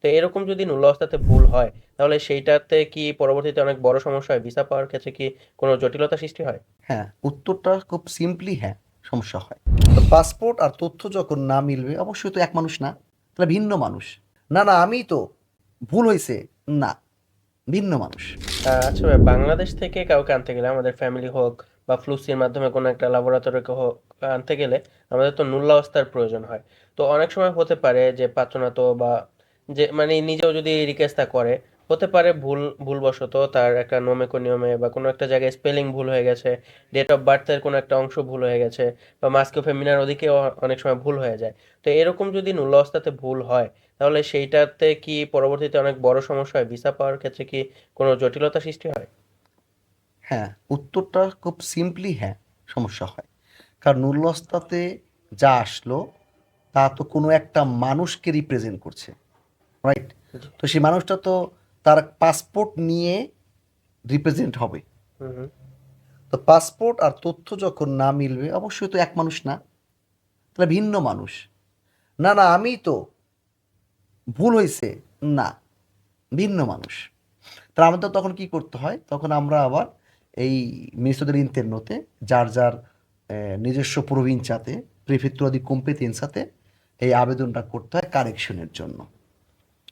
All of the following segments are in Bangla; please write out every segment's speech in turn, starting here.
তো এরকম যদি নূল অবস্থাতে ভুল হয় তাহলে সেইটাতে কি পরবর্তীতে অনেক বড় সমস্যা হয়? ভিসা পাওয়ার ক্ষেত্রে কি কোনো জটিলতা সৃষ্টি হয়? হ্যাঁ উত্তরটা খুব সিম্পলি হ্যাঁ সমস্যা হয়। তো পাসপোর্ট আর তথ্য যখন না মিলবে অবশ্যই তো এক মানুষ না তাহলে ভিন্ন মানুষ। না না আমি তো ভুল হয়েছে না ভিন্ন মানুষ। আচ্ছা ভাই বাংলাদেশ থেকে কাউকে আনতে গেলে আমাদের ফ্যামিলি হোক বা ফ্লুসির মাধ্যমে কোনো একটা ল্যাবরেটরিকে হোক আনতে গেলে আমাদের তো নূল্যাবস্থার প্রয়োজন হয়। তো অনেক সময় হতে পারে যে পাত্রনাত বা যে মানে নিজেও যদি রিকোয়েস্টটা করে, হতে পারে ভুল, ভুলবশত তার একটা নোমেকো নিয়মে বা কোনো একটা জায়গায় স্পেলিং ভুল হয়ে গেছে ডেট অফ বার্থের কোনো একটা অংশ ভুল হয়ে গেছে, বা মাস্কিও ফেমিনার ওদিকেও অনেক সময় ভুল হয়ে যায়। তো এরকম যদি নূল্যাবস্থাতে ভুল হয়, তাহলে সেইটাতে কি পরবর্তীতে অনেক বড় সমস্যা হয়? ভিসা পাওয়ার ক্ষেত্রে কি কোনো জটিলতা সৃষ্টি হয়? হ্যাঁ উত্তরটা খুব সিম্পলি হ্যাঁ সমস্যা হয়। কারণ নুরলস্তাতে যা আসলো, তা তো কোনো একটা মানুষকে রিপ্রেজেন্ট করছে। রাইট তো সেই মানুষটা তো তার পাসপোর্ট নিয়ে রিপ্রেজেন্ট হবে। তো পাসপোর্ট আর তথ্য যখন না মিলবে অবশ্যই তো এক মানুষ না। তাহলে ভিন্ন মানুষ। না না আমি তো ভুল হয়েছে না ভিন্ন মানুষ। তা আমাদের তখন কি করতে হয়? তখন আমরা আবার এই মিনিস্টারদের ইন্তেরনোতে যার যার নিজস্ব প্রভিন্সাতে প্রিফেক্টুরাদি কম্পিটেন্সাতে এই আবেদনটা করতে হয় কারেকশনের জন্য।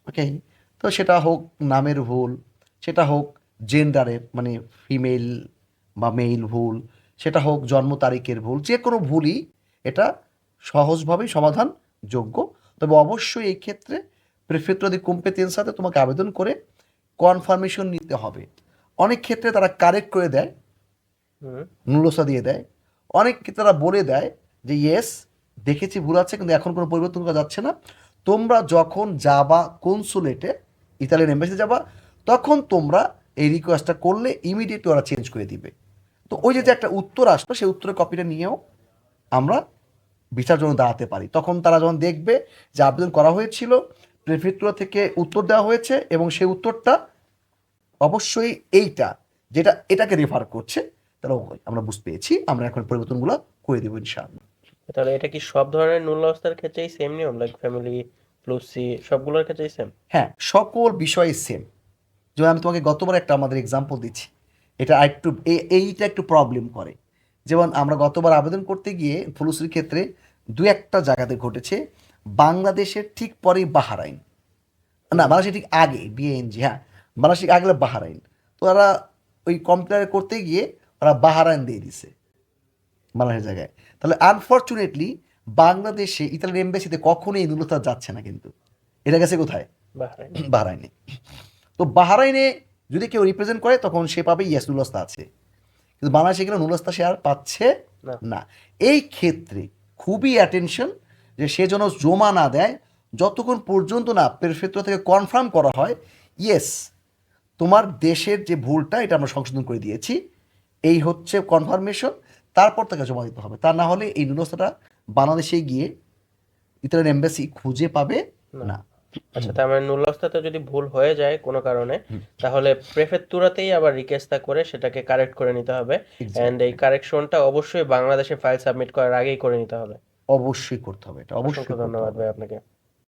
ওকে তো সেটা হোক নামের ভুল সেটা হোক জেন্ডারের মানে ফিমেল বা মেইল ভুল সেটা হোক জন্ম তারিখের ভুল যে কোনো ভুলই এটা সহজভাবেই সমাধান যোগ্য তবে অবশ্যই এই ক্ষেত্রে প্রেফেক্টরাদি কম্পিটেন্সাতে তোমাকে আবেদন করে কনফার্মেশন নিতে হবে। অনেক ক্ষেত্রে তারা কারেক্ট করে দেয় নুলসা দিয়ে দেয়। অনেক তারা বলে দেয় যে ইয়েস দেখেছি ভুল আছে কিন্তু এখন কোনো পরিবর্তন করা যাচ্ছে না। তোমরা যখন যাবা কনসুলেটে ইতালিয়ান এম্বাসি যাবা তখন তোমরা এই রিকোয়েস্টটা করলে ইমিডিয়েটলি ওরা চেঞ্জ করে দিবে। তো ওই যে একটা উত্তর আসলো সেই উত্তরের কপিটা নিয়েও আমরা বিচার জন্য দাঁড়াতে পারি। তখন তারা যখন দেখবে যে আবেদন করা হয়েছিল প্রেফেক্টুরা থেকে উত্তর দেওয়া হয়েছে এবং সেই উত্তরটা অবশ্যই এইটা যেটা এটাকে রেফার করছে ও, আমরা বুঝতে পেরেছি আমরা এখন পরিবর্তনগুলো করে দেবো ইনশাআল্লাহ। তাহলে এটা কি সব ধরনের নূল অবস্থার ক্ষেত্রেই সেম নিয়ম? লাইক ফ্যামিলি প্লুসি সবগুলোর ক্ষেত্রেই সেম হ্যাঁ সকল বিষয়ে সেম যেমন আমি তোমাকে গতবার একটা আমাদের এক্সাম্পল দিচ্ছি। এটা একটু এইটা একটু প্রবলেম করে। যেমন আমরা গতবার আবেদন করতে গিয়ে ফুলুসির ক্ষেত্রে দু একটা জায়গাতে ঘটেছে, বাংলাদেশের ঠিক পরেই বাহারাইন। না, বাংলাদেশের ঠিক আগে বিএনজি হ্যাঁ বাংলাদেশের আগে বাহারাইন। তো ওরা ওই কম্পিউটারে করতে গিয়ে ওরা বাহারাইন দিয়ে দিছে। বাংলাদেশের জায়গায়। তাহলে আনফর্চুনেটলি বাংলাদেশে ইতালির এম্বাসিতে কখনোই এই নুলতা যাচ্ছে না কিন্তু। এটা গেছে কোথায়? বাহরাইন। তো বাহরাইনে যদি কেউ রিপ্রেজেন্ট করে তখন সে পাবে ইয়েস নুলস্তা আছে। কিন্তু বাংলাদেশে গেলে নুলস্তা সে আর পাচ্ছে না। এই ক্ষেত্রে খুবই অ্যাটেনশন যে সে যেন জমা না দেয় যতক্ষণ পর্যন্ত না পেরফেক্টর থেকে কনফার্ম করা হয় ইয়েস তোমার দেশের যে ভুলটা এটা আমরা সংশোধন করে দিয়েছি। এই হচ্ছে কনফার্মেশন তারপর তাকে জমা দিতে হবে। তা না হলে এই নুলস্তাটা বাংলাদেশে গিয়ে ইতালিয়ান এম্বাসি খুঁজে পাবে না। আচ্ছা তার মানে নূল অবস্থাতে যদি ভুল হয়ে যায় কোনো কারণে তাহলে প্রেফেক্টুরাতেই আবার রিকোয়েস্টটা করে সেটাকে কারেক্ট করে নিতে হবে। এন্ড এই কারেকশনটা অবশ্যই বাংলাদেশে ফাইল সাবমিট করার আগেই করে নিতে হবে। অবশ্যই করতে হবে এটা অবশ্যই ধন্যবাদ ভাই আপনাকে।